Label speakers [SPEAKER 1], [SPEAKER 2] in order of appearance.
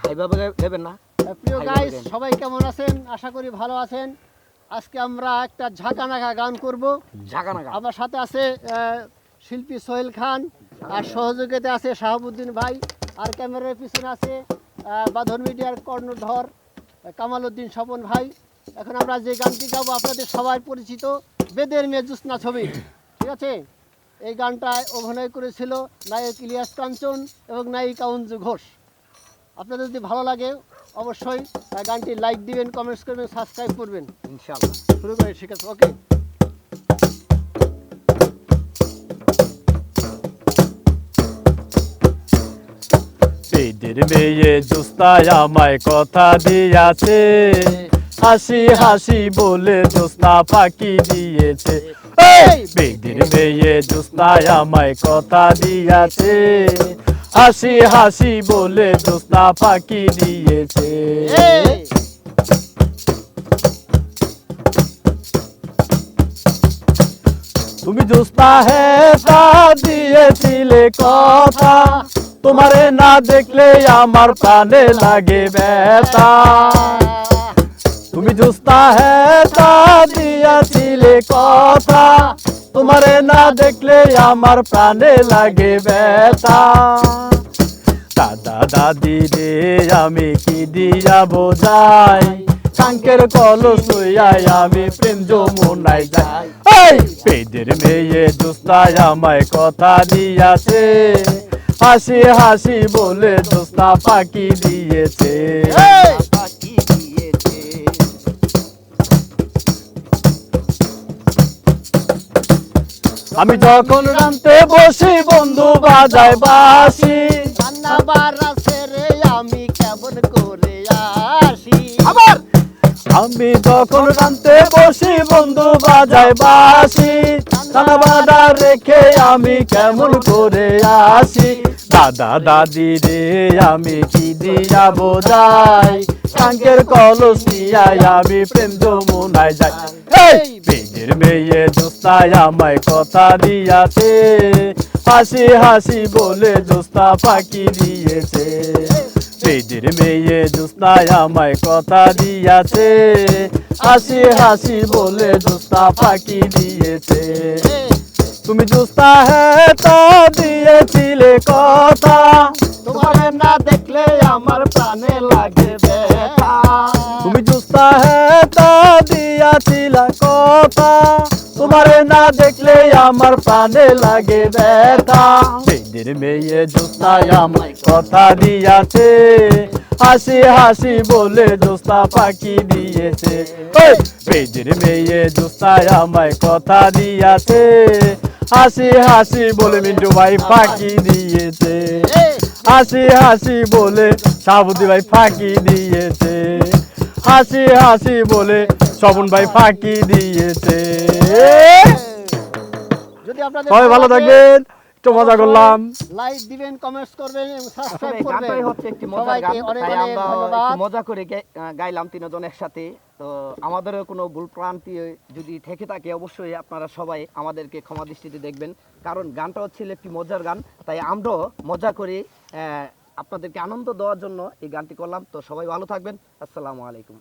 [SPEAKER 1] হাইভাবে দেবেন না।
[SPEAKER 2] প্রিয় গাইস সবাই কেমন আছেন? আশা করি ভালো আছেন। আজকে আমরা একটা ঝাঁকানাকা গান করব।
[SPEAKER 1] ঝাঁকা
[SPEAKER 2] আমার সাথে আছে শিল্পী সোহেল খান আর সহযোগিতা আছে শাহাবুদ্দিন ভাই আর ক্যামেরার পিছনে আছে বাঁধন মিডিয়ার কর্ণধর আহ, কামাল উদ্দিন স্বপন ভাই। এখন আমরা যে গানটি গাবো আপনাদের সবাই পরিচিত বেদের মেয়ে জ্যোৎস্না ছবি। ঠিক আছে? এই গানটায় অভিনয় করেছিল নায়ক ইলিয়াস কাঞ্চন এবং নায়িকা অঞ্জু ঘোষ। আপনাদের যদি ভালো লাগে অবশ্যই গানটি লাইক দিবেন কমেন্টস করবেন সাবস্ক্রাইব করবেন।
[SPEAKER 1] ইনশাআল্লাহ।
[SPEAKER 2] শুরু করে ঠিক আছে ওকে
[SPEAKER 3] পেটের মেয়ে জোস্তায় আমায় কথা দিয়াছে। হাসি হাসি বলে জোস্তা ফাঁকি দিয়েছে! পেটের মেয়ে জোস্তায় আমায় কথা দিয়াছে। হাসি হাসি বলে জোস্তা ফাঁকি দিয়েছে
[SPEAKER 2] এই!
[SPEAKER 3] তুমি জোস্তা হে তা দিয়েছিলে কথা, তোমারে না দেখলে আমার প্রাণে লাগে ব্যথা তুমি জোস্তা হে তা দিয়েছিলে কথা, তোমারে না দেখলে আমার প্রাণে লাগে ব্যথা দাদা দাদি রে আমি কি দিয়া বোঝাই? কাঙ্কের কলস লইয়াই আমি প্রেম যমুনাই যাই। এই পেদের মেয়ে দোস্তায় আমায় কথা দিয়াছে। হাসি হাসি বলে দোস্তা পাকি দিয়েছে।
[SPEAKER 1] দিয়েছে
[SPEAKER 3] আমি যখন রানতে বসি বন্ধু বাজায় বাসি।
[SPEAKER 2] রান্না বাড়া সেরে আমি কেমন করে আসি?
[SPEAKER 1] আবার?
[SPEAKER 3] আমি যখন রানতে বসি বন্ধু বাজায় বাসি। দাদা বাদা রেখে আমি কেমন করে আসি? দাদা দাদি রে আমি কি দিয়া বোঝাই? কাঙ্কের কলস নিয়াই আমি প্রেম যমুনায় যাই। এই! মেয়ে দোস্তায় আমায় কথা দিয়াছে। হাসি হাসি বলে দোস্তা ফাঁকি দিয়েছে। পেজের মেয়ে জোস্তায় আমায় কথা দিয়াছে। হাসি হাসি বলে জোস্তা ফাঁকি দিয়েছে। তুমি জোস্তা হ্যাঁ তা দিয়েছিলে কথা।
[SPEAKER 2] তোমার না দেখলে আমার প্রাণে লাগে ব্যথা।
[SPEAKER 3] তুমি জোস্তা হ্যাঁ তা কথা। তোমারে না দেখলে আমার প্রাণে লাগে ব্যথা। পেজের মেয়ে জোস্তায় আমায় কথা দিয়াছে হাসি হাসি বলে জোস্তা ফাঁকি দিয়েছে। পেজের মেয়ে জোস্তায় আমায় কথা দিয়াছে হাসি হাসি বলে মিন্টু ভাই ফাঁকি দিয়েছে। হাসি হাসি বলে সাবুদি ভাই ফাঁকি দিয়েছে। হাসি হাসি বলে শবন ভাই ফাঁকি দিয়েছে।
[SPEAKER 2] যদি আপনাদের
[SPEAKER 3] সবাই ভালো থাকবেন একটু মজা করলাম।
[SPEAKER 2] লাইক দিবেন কমেন্টস করবেন সাবস্ক্রাইব করবেন
[SPEAKER 1] গানটাই হচ্ছে একটি মজার গান তাই আমরা একটু মজা করে গাইলাম তিনজন একসাথে। তো আমাদেরও কোনো ভুল প্রান্তি যদি থেকে থাকে অবশ্যই আপনারা সবাই আমাদেরকে ক্ষমা দৃষ্টিতে দেখবেন। কারণ গানটা হচ্ছে একটি মজার গান তাই আমরাও মজা করে আহ, আপনাদেরকে আনন্দ দেওয়ার জন্য এই গানটি করলাম। তো সবাই ভালো থাকবেন। আসসালামু আলাইকুম।